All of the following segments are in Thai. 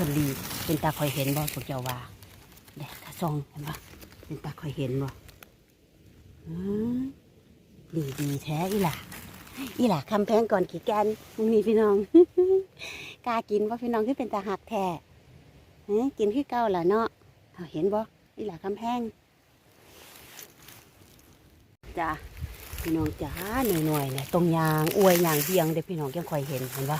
พิ่นรีเป็นตาคอยเห็นบ่พวกเจ้าว่าเด็กถ้าซองเห็นบ่เป็นตาคอยเห็นบ่อืมดีดีแท้อีหล่ะอีหล่ะคำแพงก่อนขี่แกนมึงนี่พี่น้องกล้ากินว่าพี่น้องที่เป็นตาหักแท้กินที่เก่าล่ะเนาะเห็นบ่อีหล่ะคำแพงจ้าพี่น้องจ้าหน่อยๆเนี่ยตรงยางอวยยางเบียงเด้อพี่น้องยังคอยเห็นเห็นบ่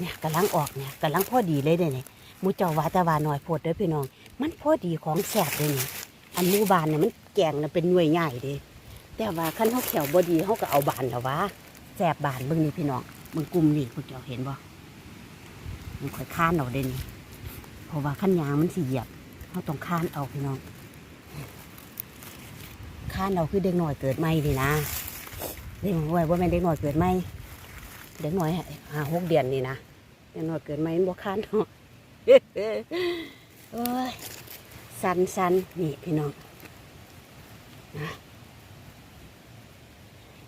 เนี่ยกำลังออกเนี่ยกำลังพอดีเลยเด้เนี่ย มูเจ้าว่าแต่ว่าหน่อยโพดเด้อพี่น้อง มันพอดีของแสบเลยนี่อันมูบานเนี่ยมันแกงน่ะเป็นหน่วยใหญ่เด้แต่ว่าขั้นเขาแขวบดีเขาก็เอาบานแล้ววะแสบบานเบิ่งนี่พี่น้องเบิ่งกลุ่มนี่พวกเจ้าเห็นบ่มันค่อยค้านเอาเด้นี่เพราะว่าขั้นยางมันสิเหยียบเขาต้องค้านเอาพี่น้องค้านเอาคือเด็กหน่อยเกิดใหม่นี่นะเด็กหน่อยว่าแม่เด็กหน่อยเกิดใหม่เด็กหน่อยหาหกเดือนนี่นะเด็กหน่อยเกิดใหม่บ่ค้านเนาะ โอ้ยสันสันนี่พี่น้องนะ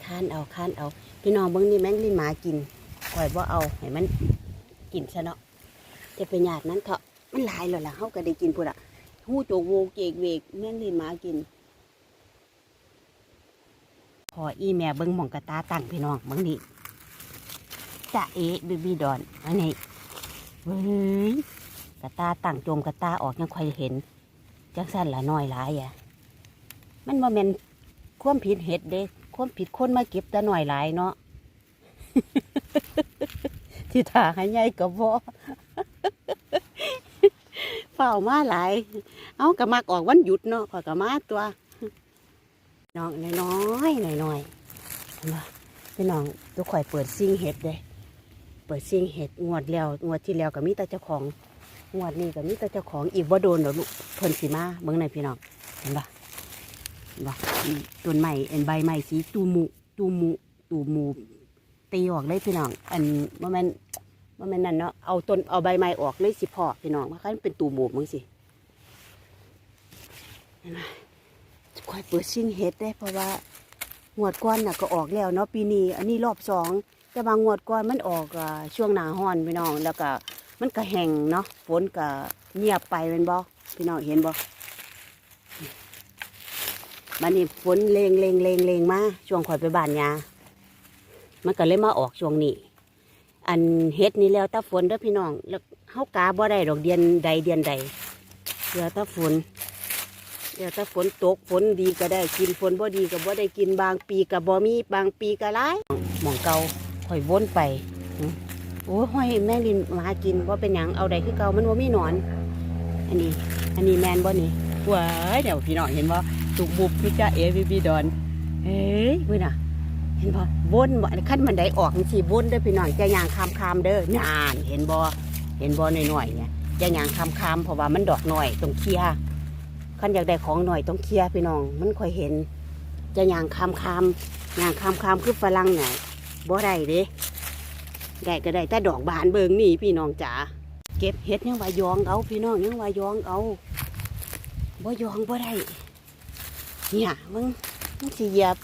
ค้านเอาค้านเอา พี่น้องเบิ้งนี่แมงลินหมากินก่อยบ่าเอาให้มันกินซะเนาะจะเป็นหยาดนั้นเถอะมันหลายแล้วล่ะเขาก็ได้กินพุ่นอะหู้โจกโวเกกเวกแมงลินหมากินพออีแม่เบิ้งมองกระตาตั้งพี่น้องเบิ้งนี่จะเอ๊ะบีบีดอนอันนี้เว้ย ระตาตั้งโจมกระตาออกยังค่อยเห็นจังสั้นละน้อยหลายอะ มันบ่แม่นความผิดเห็ดเด้ความผิดคนมาเก็บแต่น้อยหลายเนาะที่ถ่าให้ใหญ่ก็บ่เฝ้ามาหลาย เอากระมักออกวันหยุดเนาะขอกระมาตัวน้องน้อยๆน้อยๆเห็นบ่พี่น้องตัวข่อยเปิดซิงเห็ดเด้เปิดซิงเห็ดงวดแล้วงวดที่แล้วก็มีแต่เจ้าของ งวดนี้ก็มีแต่เจ้าของอีกบ่โดนดอกลูกเพิ่นสิมาเบิ่งในพี่น้องเห็นปะเห็นปะอืมต้นใหม่เอ็นใบใหม่สีตูมุตูมุตูมูตีออกเลยพี่น้อง อันบ่แม่นบ่แม่นนั่นเนาะเอาต้นเอาใบใหม่ออกเลยสิพอพี่น้องว่าคันเป็นตูมูมึงสิเห็นไหมค่อยเปิดซิ่งเฮ็ดได้เพราะว่างวดก้อนน่ะก็ออกแล้วเนาะปีนี้อันนี้รอบสองแต่บางงวดก้อนมันออกช่วงหนาร้อนพี่น้องแล้วก็ มันก็แห้งเนาะฝนก็เงียบไปเป็นบ่พี่น้องเห็นบ่บัดนี้ฝนเลงเลงเลงเลงมาช่วงข่อยไปบ้านยามันก็เลยมาออกช่วงนี้ อันเฮ็ดนี่แล้วตาฝนเด้อพี่น้อง แล้วเฮากาบ่ได้ดอกเดือนใดเดือนใดแล้วตาฝนแล้วแตาฝนตกฝนดีก็ได้กินฝนบ่ดีก็บ่ได้กินบางปีก็บ่มีบางปีก็หลายหมองเก่าข่อยวนไป โอ้ยห้อยแม่ลินมากินว่าเป็นหยังเอาใดคือเก่ามันว่ามีหนอน อันนี้ อันนี้แมนบ่นี่ว้ายเดี๋ยวพี่น้องเห็นบ่ตุกบุบพี่จ้าเอวีบีดอนเฮ้ยเว้ยน่ะ เห็นบ่วนบ่ขั้นมันไดออกสิวนเด้อพี่น้องจะย่างคามคามเด้อนานเห็นบ่เห็นบ่หน่อยๆเนี่ยจะย่างคามคามเพราะว่ามันดอกหน่อยต้องเคลียขั้นอยากได้ของหน่อยต้องเคลียพี่น้อง มันค่อยเห็น จะย่างคามคามย่างคามคามคือฝรั่งเนี่ยบ่ได้เด้ ได้ก็ได้แต่ดอกบานเบิงนี่พี่น้องจ๋าเก็บเห็ดยังว่ายองเอาพี่น้องยังว่ายองเอาบ่ยองบ่ได้เนี่ยมึงมึงสิเหยียบ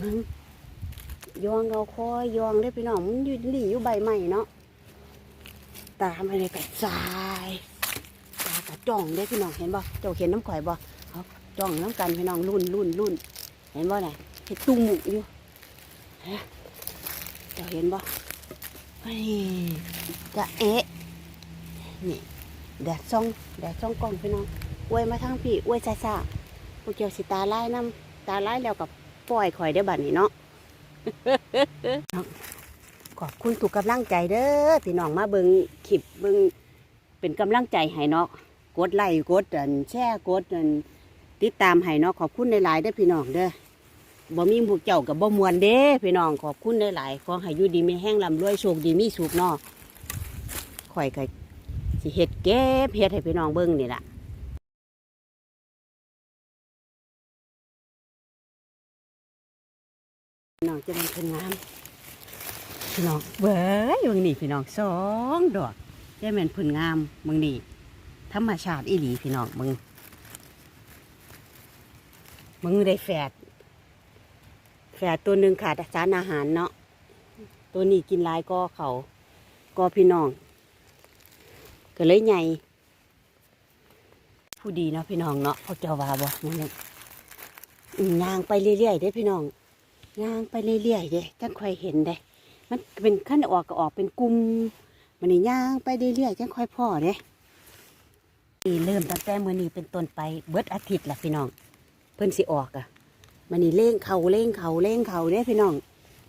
มึงยองเอาคอยยองได้พี่น้องมันอยู่หลีอยู่ใบใหม่เนาะตาไม่ได้กระจายตากระจ้องได้พี่น้องเห็นบ่เจ้าเห็นน้ำข่อยบ่เอาจ้องน้ำกันพี่น้องรุ่นรุ่นรุ่นเห็นบ่เนี่ยเห็ดตุ้มหมุอยู่ จะเห็นบ่นี่จะเอ๊ะนี่แดดซ่องแดดซ่องกล้องพี่น้องอวยมาทางพี่อวยซาซาพวกเกี่ยวสิตาไล่น้ำตาไล่แล้วกับปล่อยข่อยได้บัดนี้เนาะขอบคุณถูกกำลังใจเด้อพี่น้องมาเบิงคลิปเบิงเป็นกำลังใจให้เนาะกดไลค์กดแชร์กดติดตามให้เนาะขอบคุณในหลายๆเด้พี่น้องเด้อ บ่มีพวกเจ้ากับบ่มวนเด้พี่น้องขอบคุณหลายๆขอให้อยู่ดีมีแห้งลำรวยโชคดีมีสุขเนาะข่อยก็สิเฮ็ดเก็บเฮ็ดให้พี่น้องเบิ่งนี่ล่ะน้องจะมันเพิ่นงามพี่น้องเบ้ยเบิ่งนี่พี่น้องสองดอกจะแม่นเพิ่นงามเบิ่งนี่ธรรมชาติอีหลีพี่น้องมึงมึงได้แฝด แฝดตัวหนึ่งขาดสารอาหารเนาะตัวนี้กินลายก็เขาก็พี่น้อง ก็เลยใหญ่ผู้ดีเนาะพี่น้องเนาะเขาเจ้าว่าบ่นั่นเองย่างไปเรื่อยๆเด้พี่น้องย่างไปเรื่อยๆเด้จังค่อยเห็นเด้มันเป็นขั้นออกก็ออกเป็นกลุ่มมันนี่ย่างไปเรื่อยๆจังค่อยพ่อเด้เริ่มตั้งแต่มื้อนี้เป็นต้นไปเบิดอาทิตย์ละพี่น้อง เพิ่นสิออกอะ มันนี่เล่งเขาเล่งเขาเล่งเขาเด้พี่น้อง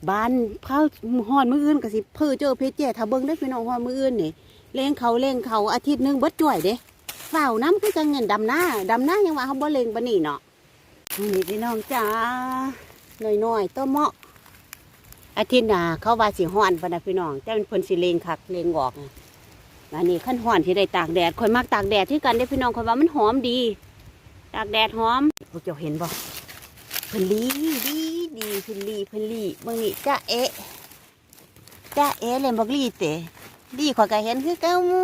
บ้านเผาหอนมืออื่นก็สิเพื่อเจอเพชรเจ้ถ้าเบิ่งได้พี่น้องหอนมืออื่นนี่เล่งเขาเล่งเขาอาทิตย์หนึงเบิดจ่วยเด้เฝ้าน้ำคือจังเงินดำหน้าดำหน้ายังว่าเขาบ่เล่งปานนี้เนาะนี่พี่น้องจ้าหน้อยๆต้นเหมาะอาทิตย์หน้าเขาว่าสิฮ้อนพนะพี่น้องแต่เป็นเพิ่นสิเลงคักเลงออกอันนี้ขั้นฮ้อนที่ได้ตากแดดข่อยมักตากแดดที่กันได้พี่น้องข่อยว่ามันหอมดี ตากแดดหอมพวกเจ้าเห็นบ่ พิ่นลีดีดีเพิ่นลีเพิ่นลีบิ่งนี่จ้าเอะจ้าเอะเลยบอกลีเตะดีข่อยก็เห็นคือเก่ามู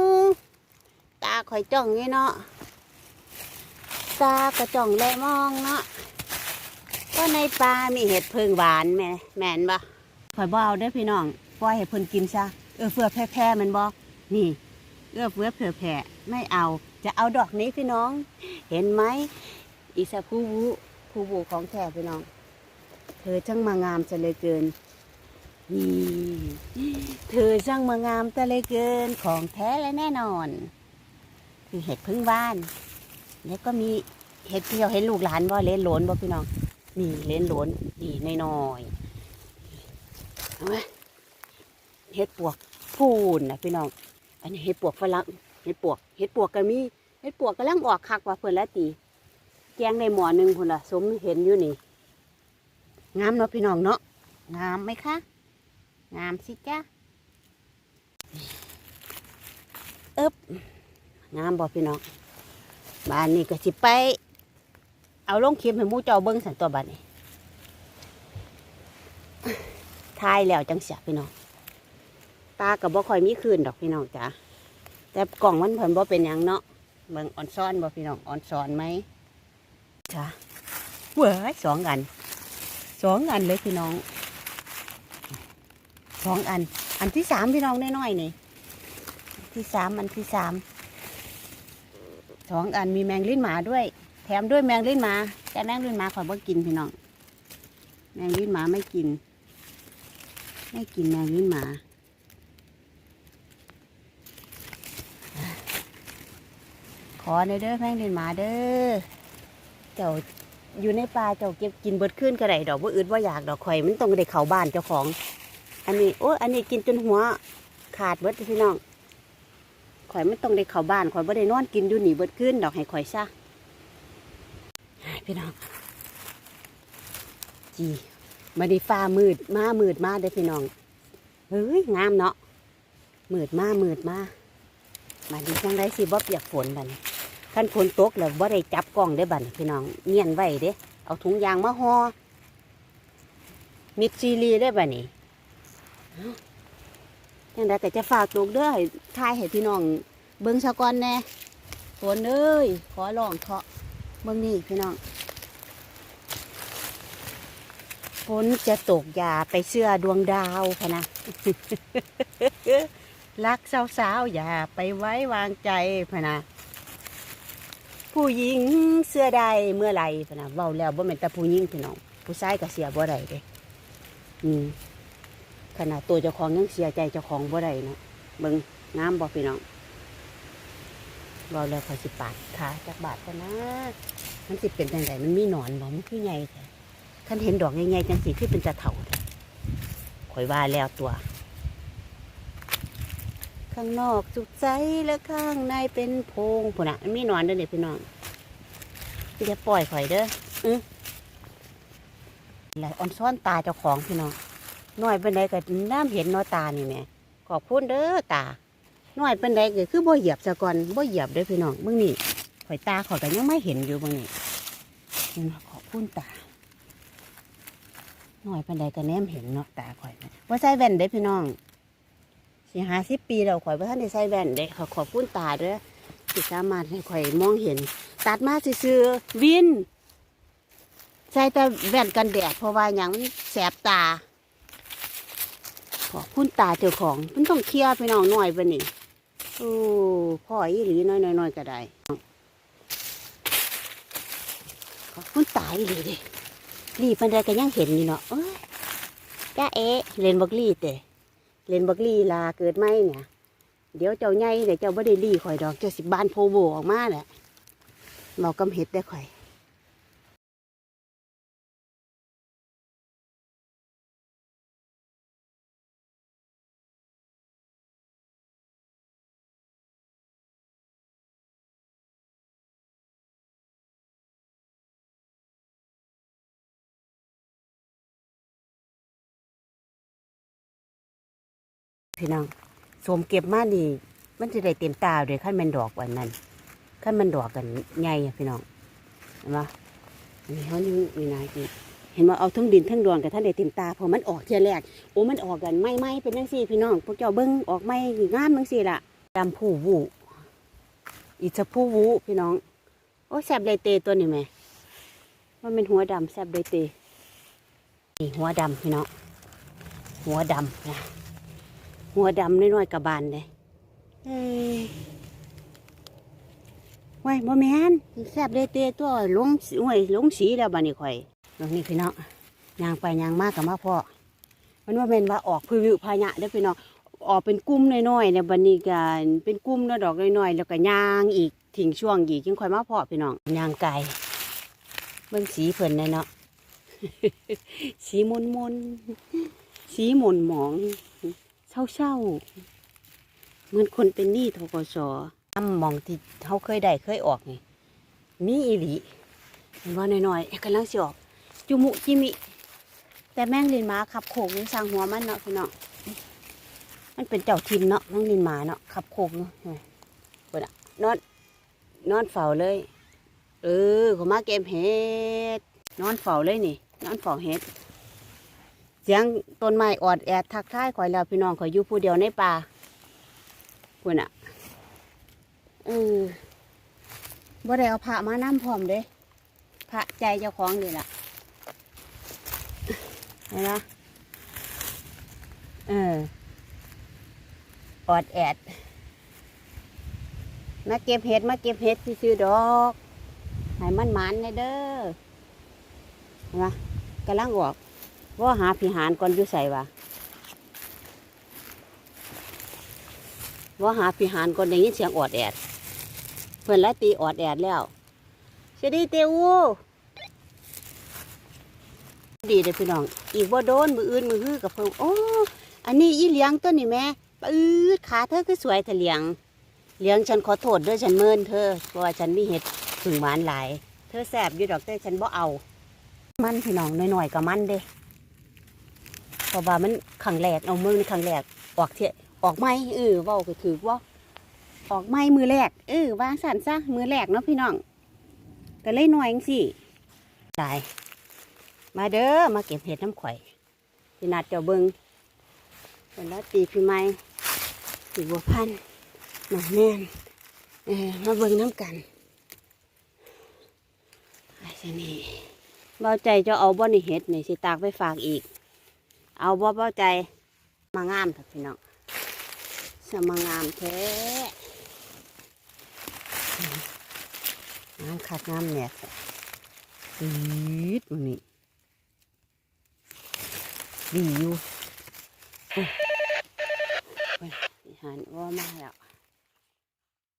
ตาข่อยจ้องนี่เนาะตาก็จ้องแลมองเนาะก็ในป่ามีเห็ดเพิงหวานแม่แม่นบ่ข่อยบ่เอาเด้อพี่น้องปล่อยให้เพิ่นกินซะเออเฟือแพร่ๆมันบ่นี่เอื้อเฟื้อเผื่อแผ่ไม่เอา จะเอาดอกนี้พี่น้อง เห็นไหมอีสะผู้วุ ผู้วุของแท้พี่น้อง เธอช่างมางามจะเลยเกินนี่เธอช่างมางามจะเลยเกินของแท้และแน่นอน คือเห็ดพึ่งบ้าน แล้วก็มีเห็ดเที่ยวเห็นลูกหลานบ่เล่นหลนบ่พี่น้อง นี่เล่นหลนนี่น้อยๆเอาไหมเห็ดปวกพูนนะพี่น้อง อันนี้เห็ดปวกฝรั่งเห็ดปวก เห็ดปวกก็มีเห็ดปวกกำลังออกคักว่าเพื่อนละตี กงในหมอหนึ่งคนละสมเห็นอยู่นี่งามเนาะพี่น้องเนาะงามไหมคะงามสิจ้าเอ๊บงามบ่พี่น้องบ้านนี้ก็สิไป เอาลงคลิปให้หมูเจ้าเบิ้งสันตัวบ้านนี้ทายแล้วจังเสียพี่น้องตากับบ่คอยมีคืนดอกพี่น้องจ้ะแต่กล่องมันเพิ่นบ่เป็นหยังเนาะเบิ่งอ่อนซ้อนบ่พี่น้องอ่อนซ้อนไหม จ้ะเว้ยสองอันสองอันเลยพี่น้องสองอัน อันที่สามพี่น้องน้อยๆนี่ที่สามอันที่สามสองอันมีแมงลิ้นหมาด้วย แถมด้วยแมงลิ้นหมาแต่แมงลิ้นหมาข่อยบ่กินพี่น้อง แมงลิ้นหมาไม่กิน ไม่กินแมงลิ้นหมาขอในเด้อแมงลิ้นหมาเด้อ เจ้าอยู่ในป่าเจ้าเก็บกินเบิดขึ้นก็ไดดอกว่าอื่นว่าอยากดอกข่อยมันต้องได้เข้าบ้านเจ้าของ อันนี้โอ้อันนี้กินจนหัวขาดเบิดพี่น้องข่อยมันต้องได้เข้าบ้านข่อยบ่ได้นอนกินอยู่หนีเบิดขึ้นดอกให้ข่อยซะพี่น้องจีมาด้ฟ้ามืดมามืดมาเด้พี่น้องเฮ้ยงามเนาะมืดมามืดมามาดีจังได้สิบ่เปียกฝนบันี้ ขั้นฝนตกแล้วบ่ได้จับกล้องได้บันพี่น้องเงียนไว้เด้ เอาถุงยางมาห่อมิดซีรีได้บัดนี้เอ้าจังได้ก็จะฝากลูกเด้อให้ทายให้พี่น้องเบิ่งซะกอนแน่ฝนเอ้ยขอร้องเถาะเบิ่งนี่พี่น้องฝนจะตกอย่าไปเสื้อดวงดาวพะนะรักสาวๆอย่าไปไว้วางใจพะนะ ผู้หญิงเสื้อใดเมื่อไรพนะเว้าแล้วบ่แม่นแต่ผู้หญิงพี่น้องผู้ชายก็เสียบ่ได้เด้อืมขนาดตัวเจ้าของยังเสียใจเจ้าของบ่ได้เนาะเบิ่งงามบ่พี่น้องเว้าแล้วขอยสิปาดขาจักบาทกันนะมันสิเป็นจังไดมันมีหนอนบ่มันคือใหญ่แท้คันเห็นดอกใหญ่ๆจังสิคือเป็นตะเถาแท้ข่อยว่าแล้วตัว ข้างนอกสุขใจและข้างในเป็นโพงพุ่นอะมีนอนเด้อเนี่ยพี่น้องจะปล่อยข่อยเด้ออือไหลอ่อนซ้อนตาเจ้าของพี่น้องน้อยเป็นใดก็น้ำเห็นน้อตานี่แม่ขอบคุณเด้อตาน้อยเป็นใดก็คือบ่เหยียบซะก่อนบ่เหยียบเด้อพี่น้องเบิ่งนี่ข่อยตาข่อยก็ยังไม่เห็นอยู่เบิ่งนี่เห็นขอบคุณตาหน้อยเป็นใดก็แนมเห็นเนาะตาข่อยว่าใส่แว่นเด้อพี่น้อง สิหาสิบปีเราข่อยว่าท่านได้ใส่แว่นเด็กขอขอบคุณตาเด้อที่สามารถให้ข่อยมองเห็น ตัดมาซื่อๆวินใส่แต่แว่นกันแดดเพราะว่าอย่างมันแสบตา ขอบคุณตาเจ้าของมันต้องเคลียร์ไปน้องหน่อยไปนี่โอ้พ่ออีหลีน้อยน้อยก็ได้ขอบคุณตาอีหลีดิรีปันใดก็ยังเห็นนี่เนาะเอ้ยจ้าเอะเล่นบักลี่เตะ เล่นบักลี่ลาเกิดไหมเนี่ย เดี๋ยวเจ้าใหญ่เดี๋ยวเจ้าบ่ได้รีข่อยดอก เจ้าสิบบานโพโบออกมาแหละเมากำเห็ดได้ข่อย พี่น้องสมเก็บมานี่ มันจะได้เต็มตาเลยขั้นมันดอกวันนั้นขั้นมันดอกกันใหญ่พี่น้องเห็นปะอันนี้เขานี่มีนายกินเห็นว่าเอาทั้งดินทั้งดอนกับท่านได้เต็มตาเพอมันออกเทียแรกโอ้มันออกกันไม่ไม่เป็นจังซี่พี่น้องพวกเจ้าเบิ้งออกไม่งามจังซี่ละดำผู้วูอีจะผู้วูพี่น้อง โอ้แซบเลยเตตัวนี้ไหมมันเป็นหัวดำแซบเลยเตนี่หัวดำพี่น้องหัวดำนะ หัวดำน้อยๆกับบานเลยเอ้ยไว้บ่แม่นแซ่บเลยเตะตัวลงห้วยลงสีแล้วบัดนี้ข่อยตรงนี้พี่น้องยางไปยางมากกับมาพ่อมันว่าแม่นว่าออกพืวิวพายะเด้อพี่น้องออกเป็นกลุ่มน้อยๆเนี่ยบัดนี้ก็เป็นกลุ่มเนาะดอกน้อยๆแล้วก็ยางอีกทิ้งช่วงอีกจึงค่อยมาพ่อพี่น้องยางไก่เบิ่งสีเพิ่นเลยเนาะสีมนมนๆสีหม่นหมอง เศร้าเศร้าๆเหมือนคนเป็นหนี้ทกศทำมองที่เขาเคยได้เคยออกนี่มีอีหลีเห็นว่าน้อยๆกำลังสิออก จุมุจิมิ แต่แมงลินหมาขับโขกนี่สร้างหัวมันเนาะพี่เนาะมันเป็นเจ้าทิมเนาะแมงลินหมาเนาะขับโขกเนาะเปิดอะนอนนอนเฝ้าเลย เออเขามาเก็บเห็ดนอนเฝ้าเลยนี่ นอนเฝ้าเห็ด เสียงต้นไม้ออดแอดทักทายข่อยแล้วพี่น้องข่อยอยู่ผู้เดียวในป่าพุ่นอะเออบ่ได้เอาพระมาน้ำพร้อมเด้พระใจเจ้าของนี่ล่ะเห็นไหมเออออดแอด มาเก็บเห็ดมาเก็บเห็ดซื้อดอกให้มันหมันๆเด้อเห็นไหมกำลังออก ว่าหาพิหารก่อนอยู่ใส่วะว่าหาพิหารก่อนได้ยินเสียงออดแอด เพื่อนละตีออดแอดแล้วสวัสดีเตวูดีเด้พี่น้อง อีกว่าโดนมืออื่นมือฮือกับเพิ่งโอ้อันนี้อีเหลียงตัวนี่แม่ปื๊ดขาเธอคือสวยแต่เลียงเหลียงฉันขอโทษด้วยฉันเมินเธอ เพราะว่าฉันมีเห็ดถึงหวานหลาย เธอแสบอยู่ดอกแต่ฉันบ่เอา มันพี่น้องหน่อยๆกับมันเด้ เพราะว่ามันขังแรกเอาเมืองในขังแรกออกเทออกไม่เออว่าก็ถือว่าออกไม่มือแรกเออวางสันซะมือแรกเนาะพี่น้องก็เลยหน่อยสิตายมาเด้อมาเก็บเห็ดน้ำข่อยพี่นัดเจ้าเบิงเป็นแล้วตีพี่ไม้ตีบัวพันหนองแน่นเออมาเบิงน้ำกันไอ้เสนี่เบาใจจะเอาบ่อนี่เห็ดนี่สิตากไปฝากอีก เอาบ่เบาใจ มางามเถอะพี่น้องสมางามแท้งามคัดงามแหนกดีดมันนี่ดีอยู่โอ้ยโหันว่ามาแล้ว